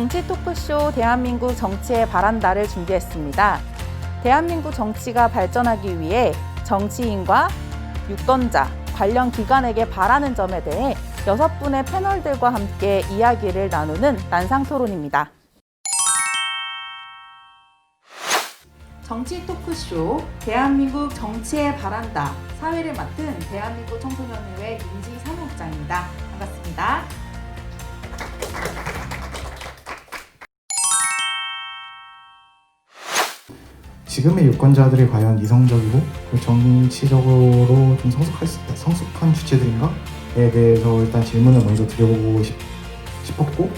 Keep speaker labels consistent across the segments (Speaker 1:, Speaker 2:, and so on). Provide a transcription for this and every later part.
Speaker 1: 정치 토크쇼 대한민국 정치의 바란다를 준비했습니다. 대한민국 정치가 발전하기 위해 정치인과 유권자, 관련 기관에게 바라는 점에 대해 여섯 분의 패널들과 함께 이야기를 나누는 난상 토론입니다. 정치 토크쇼 대한민국 정치의 바란다 사회를 맡은 대한민국 청소년의회 임지 사무국장입니다. 반갑습니다.
Speaker 2: 지금의 유권자들이 과연 이성적이고 그 정치적으로 좀 성숙할 수, 성숙한 주체들인가에 대해서 일단 질문을 먼저 드려보고 싶, 싶었고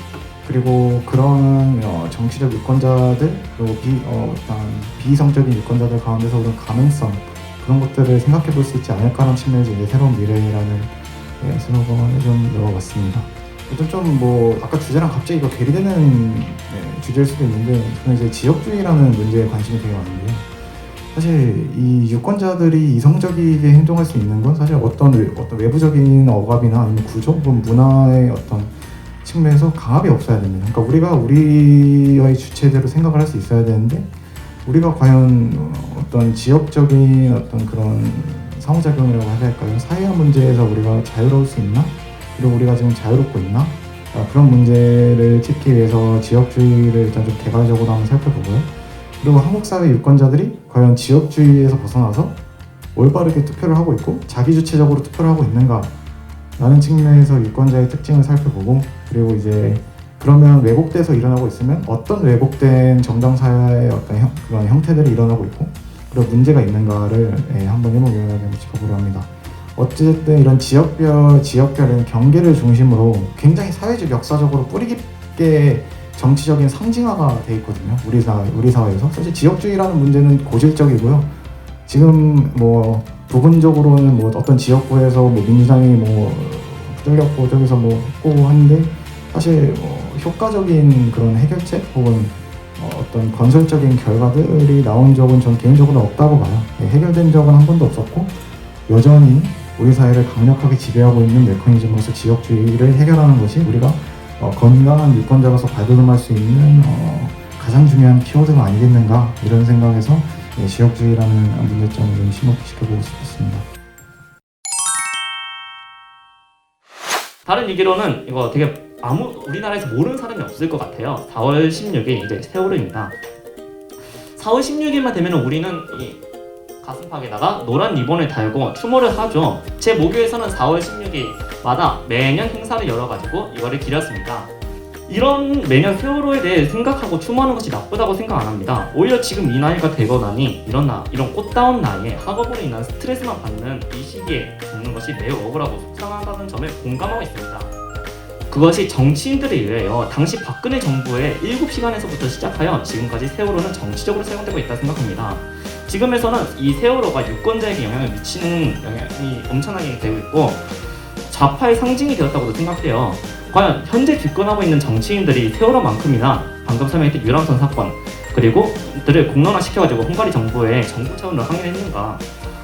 Speaker 2: 그리고 그런 어, 정치적 유권자들 그리고 비, 어, 일단 비이성적인 유권자들 가운데서 오는 가능성 그런 것들을 생각해 볼 수 있지 않을까라는 측면에서 이제 새로운 미래라는 예, 슬로건을 좀 넣어봤습니다. 일단 좀뭐 아까 주제랑 갑자기 이거 괴리되는 네, 주제일 수도 있는데 저는 이제 지역주의라는 문제에 관심이 되게 많은데요. 사실 이 유권자들이 이성적이게 행동할 수 있는 건 사실 어떤 외- 어떤 외부적인 억압이나 아니면 구조 혹은 문화의 어떤 측면에서 강압이 없어야 됩니다. 그러니까 우리가 우리의 주체대로 생각을 할 수 있어야 되는데 우리가 과연 어, 어떤 지역적인 어떤 그런 상호작용이라고 해야 될까요? 사회화 문제에서 우리가 자유로울 수 있나? 그리고 우리가 지금 자유롭고 있나? 아, 그런 문제를 짚기 위해서 지역주의를 일단 좀 개괄적으로 한번 살펴보고요. 그리고 한국 사회 유권자들이 과연 지역주의에서 벗어나서 올바르게 투표를 하고 있고 자기 주체적으로 투표를 하고 있는가? 라는 측면에서 유권자의 특징을 살펴보고 그리고 이제 그러면 왜곡돼서 일어나고 있으면 어떤 왜곡된 정당 사회의 어떤 형, 그런 형태들이 일어나고 있고 그리고 문제가 있는가를 예, 한번 해보려고 짚어보려 합니다. 어쨌든 이런 지역별 지역별은 경계를 중심으로 굉장히 사회적 역사적으로 뿌리 깊게 정치적인 상징화가 돼 있거든요. 우리 사회 우리 사회에서 사실 지역주의라는 문제는 고질적이고요. 지금 뭐 부분적으로는 뭐 어떤 지역구에서 뭐 민주당이 뭐 뚫렸고 저기서 뭐 했고 하는데 사실 뭐 효과적인 그런 해결책 혹은 어, 어떤 건설적인 결과들이 나온 적은 전 개인적으로 없다고 봐요. 예, 해결된 적은 한 번도 없었고 여전히 우리 사회를 강력하게 지배하고 있는 메커니즘으로서 지역주의를 해결하는 것이 우리가 어, 건강한 유권자로서 발돋움할 수 있는 어, 가장 중요한 키워드가 아니겠는가 이런 생각에서 예, 지역주의라는 문제점을 좀 심호흡시켜보고 싶습니다.
Speaker 3: 다른 얘기로는 이거 되게 아무 우리나라에서 모르는 사람이 없을 것 같아요. 4월 16일 이제 세월호입니다. 4월 16일만 되면 우리는 이 가슴팍에다가 노란 리본을 달고 추모를 하죠. 제 모교에서는 4월 16일마다 매년 행사를 열어가지고 이거를 기렸습니다. 이런 매년 세월호에 대해 생각하고 추모하는 것이 나쁘다고 생각 안 합니다. 오히려 지금 이 나이가 되거나니 이런 나 이런 꽃다운 나이에 학업으로 인한 스트레스만 받는 이 시기에 죽는 것이 매우 억울하고 속상하다는 점에 공감하고 있습니다. 그것이 정치인들에 의해요. 당시 박근혜 정부의 7시간에서부터 시작하여 지금까지 세월호는 정치적으로 사용되고 있다 생각합니다. 지금에서는 이 세월호가 유권자에게 영향을 미치는 영향이 엄청나게 되고 있고 좌파의 상징이 되었다고도 생각해요. 과연 현재 집권하고 있는 정치인들이 세월호만큼이나 방금 설명했던 유람선 사건 그리고 이들을 공론화시켜가지고 헝가리 정부의 정부 차원으로 항의했는가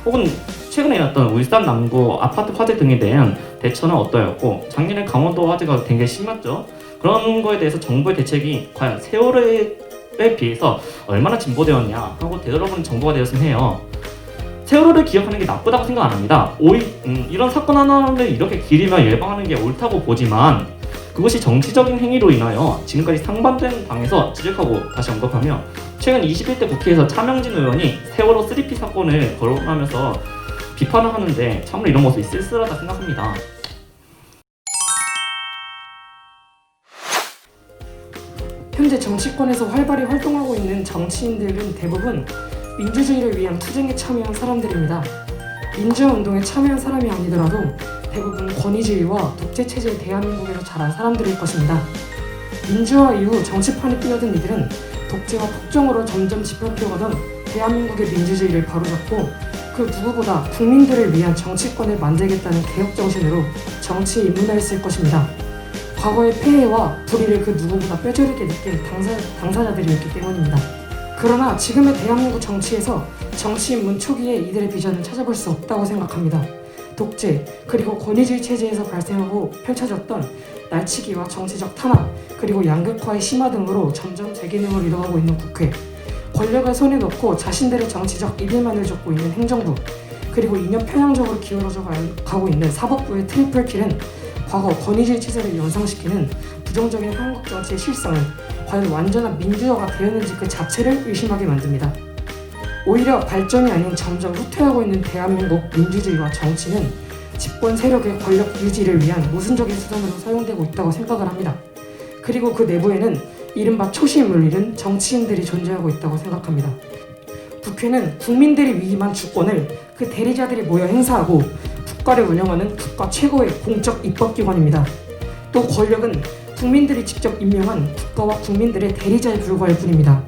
Speaker 3: 혹은 최근에 일어났던 울산 남구 아파트 화재 등에 대한 대처는 어떠했고 작년에 강원도 화재가 되게 심했죠 그런 거에 대해서 정부의 대책이 과연 세월호에 비해서 얼마나 진보되었냐 하고 되돌아보는 정부가 되었으면 해요 세월호를 기억하는 게 나쁘다고 생각 안 합니다 오히 음, 이런 사건 하나를 이렇게 길이면 예방하는 게 옳다고 보지만 그것이 정치적인 행위로 인하여 지금까지 상반된 방에서 지적하고 다시 언급하며 최근 21대 국회에서 차명진 의원이 세월호 3P 사건을 거론하면서 비판을 하는데 참으로 이런 모습이 쓸쓸하다 생각합니다.
Speaker 4: 현재 정치권에서 활발히 활동하고 있는 정치인들은 대부분 민주주의를 위한 투쟁에 참여한 사람들입니다. 민주화 운동에 참여한 사람이 아니더라도 대부분 권위주의와 독재 체제의 대한민국에서 자란 사람들일 것입니다. 민주화 이후 정치판에 뛰어든 이들은 독재와 폭정으로 점점 짚어펴가던 대한민국의 민주주의를 바로잡고 그 누구보다 국민들을 위한 정치권을 만들겠다는 개혁 정신으로 정치에 입문하였을 것입니다. 과거의 폐해와 불의를 그 누구보다 뼈저리게 느낀 당사, 당사자들이었기 때문입니다. 그러나 지금의 대한민국 정치에서 정치인 문 초기에 이들의 비전을 찾아볼 수 없다고 생각합니다. 독재 그리고 권위주의 체제에서 발생하고 펼쳐졌던 날치기와 정치적 탄압 그리고 양극화의 심화 등으로 점점 재기능을 잃어가고 있는 국회 권력을 손에 넣고 자신들의 정치적 이득만을 쫓고 있는 행정부 그리고 이념 편향적으로 기울어져 가- 가고 있는 사법부의 트리플 킬은 과거 권위주의 체제를 연상시키는 부정적인 한국 정치의 실상은 과연 완전한 민주화가 되었는지 그 자체를 의심하게 만듭니다. 오히려 발전이 아닌 점점 후퇴하고 있는 대한민국 민주주의와 정치는 집권 세력의 권력 유지를 위한 모순적인 수단으로 사용되고 있다고 생각을 합니다. 그리고 그 내부에는 이른바 초심 물리는 정치인들이 존재하고 있다고 생각합니다. 국회는 국민들이 위임한 주권을 그 대리자들이 모여 행사하고 국가를 운영하는 국가 최고의 공적 입법기관입니다. 또 권력은 국민들이 직접 임명한 국가와 국민들의 대리자에 불과할 뿐입니다.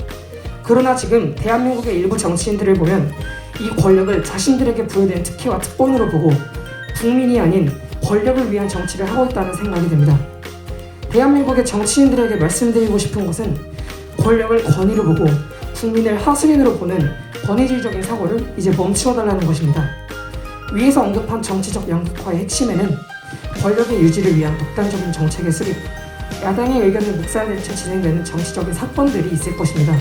Speaker 4: 그러나 지금 대한민국의 일부 정치인들을 보면 이 권력을 자신들에게 부여된 특혜와 특권으로 보고 국민이 아닌 권력을 위한 정치를 하고 있다는 생각이 듭니다. 대한민국의 정치인들에게 말씀드리고 싶은 것은 권력을 권위로 보고 국민을 하수인으로 보는 권위주의적인 사고를 이제 멈추어 달라는 것입니다. 위에서 언급한 정치적 양극화의 핵심에는 권력의 유지를 위한 독단적인 정책의 수립, 야당의 의견을 묵살된 채 진행되는 정치적인 사건들이 있을 것입니다.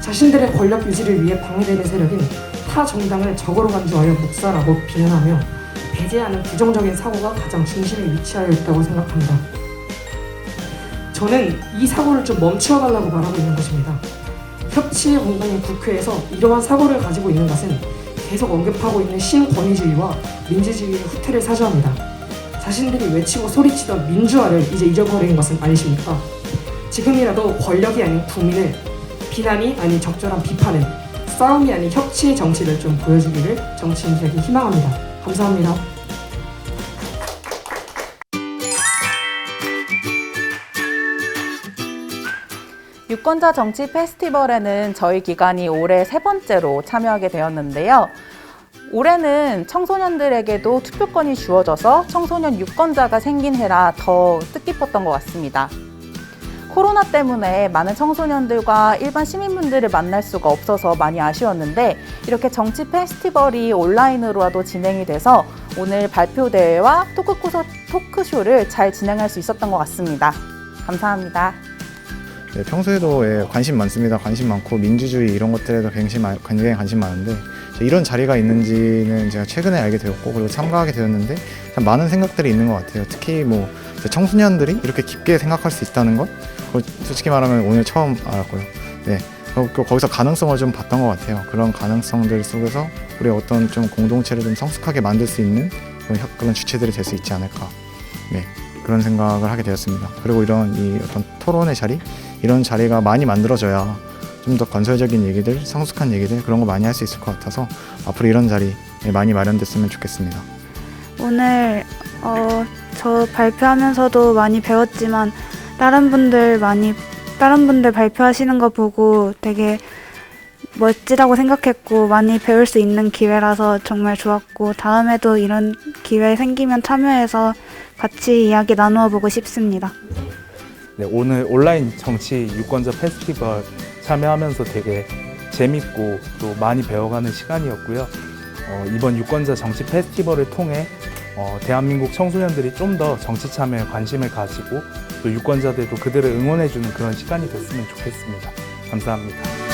Speaker 4: 자신들의 권력 유지를 위해 방해되는 세력인 타 정당을 적으로 간주하여 묵살하고 비난하며 배제하는 부정적인 사고가 가장 중심에 위치하여 있다고 생각합니다. 저는 이 사고를 좀 멈추어달라고 말하고 있는 것입니다. 협치의 공간인 국회에서 이러한 사고를 가지고 있는 것은 계속 언급하고 있는 신권위주의와 민주주의의 후퇴를 사주합니다. 자신들이 외치고 소리치던 민주화를 이제 잊어버린 것은 아니십니까? 지금이라도 권력이 아닌 국민을 비난이 아닌 적절한 비판을 싸움이 아닌 협치의 정치를 좀 보여주기를 정치인들에게 희망합니다. 감사합니다.
Speaker 1: 유권자 정치 페스티벌에는 저희 기관이 올해 세 번째로 참여하게 되었는데요. 올해는 청소년들에게도 투표권이 주어져서 청소년 유권자가 생긴 해라 더 뜻깊었던 것 같습니다. 코로나 때문에 많은 청소년들과 일반 시민분들을 만날 수가 없어서 많이 아쉬웠는데 이렇게 정치 페스티벌이 온라인으로라도 진행이 돼서 오늘 발표대회와 토크쇼를 잘 진행할 수 있었던 것 같습니다. 감사합니다.
Speaker 2: 네, 평소에도 예, 관심 많습니다. 관심 많고 민주주의 이런 것들에도 굉장히, 관심 많은데 이런 자리가 있는지는 제가 최근에 알게 되었고 그리고 참가하게 되었는데 참 많은 생각들이 있는 것 같아요. 특히 뭐 청소년들이 이렇게 깊게 생각할 수 있다는 것 그거 솔직히 말하면 오늘 처음 알았고요. 네. 거- 거- 거기서 가능성을 좀 봤던 것 같아요. 그런 가능성들 속에서 우리 어떤 좀 공동체를 좀 성숙하게 만들 수 있는 그런, 협- 그런 주체들이 될 수 있지 않을까. 네. 그런 생각을 하게 되었습니다. 그리고 이런 이 어떤 토론의 자리 이런 자리가 많이 만들어져야 좀 더 건설적인 얘기들, 성숙한 얘기들 그런 거 많이 할 수 있을 것 같아서 앞으로 이런 자리 많이 마련됐으면 좋겠습니다.
Speaker 5: 오늘 어, 저 발표하면서도 많이 배웠지만 다른 분들 많이 다른 분들 발표하시는 거 보고 되게 멋지다고 생각했고 많이 배울 수 있는 기회라서 정말 좋았고 다음에도 이런 기회 생기면 참여해서 같이 이야기 나누어 보고 싶습니다.
Speaker 6: 네, 오늘 온라인 정치 유권자 페스티벌 참여하면서 되게 재밌고 또 많이 배워가는 시간이었고요. 어, 이번 유권자 정치 페스티벌을 통해 어, 대한민국 청소년들이 좀 더 정치 참여에 관심을 가지고 또 유권자들도 그들을 응원해주는 그런 시간이 됐으면 좋겠습니다. 감사합니다.